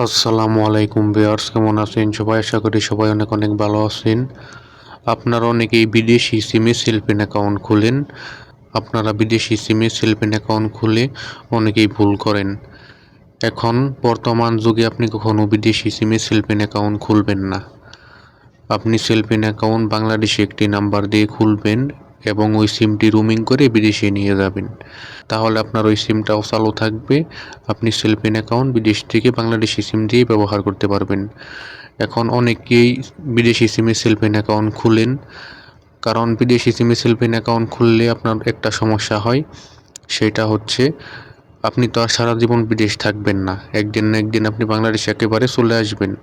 আসসালামু আলাইকুম বিয়ার্স কেমন আছেন সবাই? আশা করি সবাই অনেক অনেক ভালো আছেন। আপনারা অনেকেই বিদেশি সিমে সেলফিন অ্যাকাউন্ট খুলেন। আপনারা বিদেশি সিমে সেলফিন অ্যাকাউন্ট খুলে অনেকেই ভুল করেন। এখন বর্তমান যুগে আপনি কখনও বিদেশি সিমে সেলফিন অ্যাকাউন্ট খুলবেন না। আপনি সেলফিন অ্যাকাউন্ট বাংলাদেশে একটি নাম্বার দিয়ে খুলবেন। এবং ওই সিমটি রুমিং করে বিদেশে নিয়ে যাবেন। তাহলে আপনার ওই সিমটাও চালু থাকবে। আপনি সেলফিন অ্যাকাউন্ট বিদেশ থেকে বাংলাদেশি সিম দিয়ে ব্যবহার করতে পারবেন। এখন অনেকেই বিদেশি সিমে সেলফিন অ্যাকাউন্ট খুলেন। কারণ বিদেশি সিমে সেলফিন অ্যাকাউন্ট খুললে আপনার একটা সমস্যা হয়, সেটা হচ্ছে আপনি তো আর সারা জীবন বিদেশ থাকবেন না। একদিন না একদিন আপনি বাংলাদেশে একেবারে চলে আসবেন।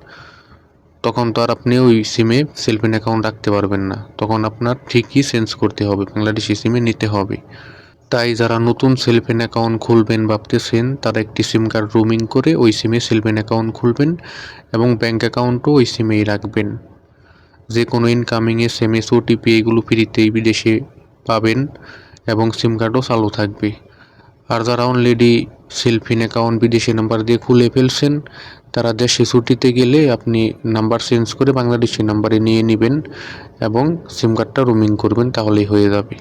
তখন তো আর আপনি ওই সিমে সেলফিন অ্যাকাউন্ট রাখতে পারবেন না। তখন আপনার ঠিকই চেঞ্জ করতে হবে, বাংলাদেশি সিমে নিতে হবে। তাই যারা নতুন সেলফিন অ্যাকাউন্ট খুলবেন ভাবতেছেন, তারা একটি সিম কার্ড রুমিং করে ওই সিমে সেলফিন অ্যাকাউন্ট খুলবেন এবং ব্যাঙ্ক অ্যাকাউন্টও ওই সিমেই রাখবেন। যে কোনো ইনকামিংয়ে এস এম এস ওটিপি এগুলো ফ্রিতেই বিদেশে পাবেন এবং সিম কার্ডও চালু থাকবে। আর যারা অলরেডি সেলফিন অ্যাকাউন্ট বিদেশি নাম্বার দিয়ে খুলে ফেলছেন তারা দেশে ছুটিতে গেলে আপনি নাম্বার চেঞ্জ করে বাংলাদেশি নাম্বারে নিয়ে নেবেন এবং সিম কার্ডটা রুমিং করবেন, তাহলেই হয়ে যাবে।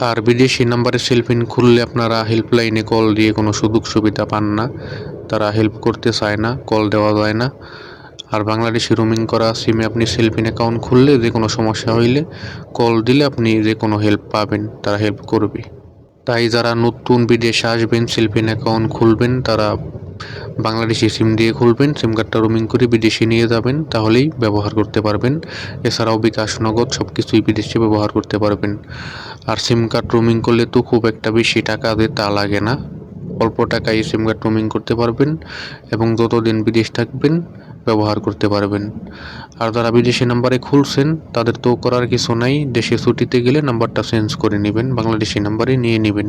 আর বিদেশি নাম্বারে সেলফিন খুললে আপনারা হেল্পলাইনে কল দিয়ে কোনো সুযোগ সুবিধা পান না। তারা হেল্প করতে চায় না, কল দেওয়া যায় না। আর বাংলাদেশি রুমিং করা সিমে আপনি সেলফিন অ্যাকাউন্ট খুললে যে কোনো সমস্যা হইলে কল দিলে আপনি যে কোনো হেল্প পাবেন, তারা হেল্প করবে। তাই যারা নতুন বিদেশে আসবেন সেলফিন অ্যাকাউন্ট খুলবেন, তারা বাংলাদেশি সিম দিয়ে খুলবেন, সিম কার্ডটা রোমিং করে বিদেশে নিয়ে যাবেন, তাহলেই ব্যবহার করতে পারবেন। এছাড়াও বিকাশ, নগদ সব কিছুই বিদেশে ব্যবহার করতে পারবেন। আর সিম কার্ড রোমিং করলে তো খুব একটা বেশি টাকা দিয়ে তা লাগে না। অল্প টাকায় সিম কার্ড রোমিং করতে পারবেন এবং যতদিন বিদেশ থাকবেন, ব্যবহার করতে পারবেন। আর যারা বিদেশি নাম্বারে খুলছেন, তাদের তো করার কিছু নাই। দেশে ছুটিতে গেলে নাম্বারটা চেঞ্জ করে নেবেন, বাংলাদেশি নাম্বারে নিয়ে নেবেন।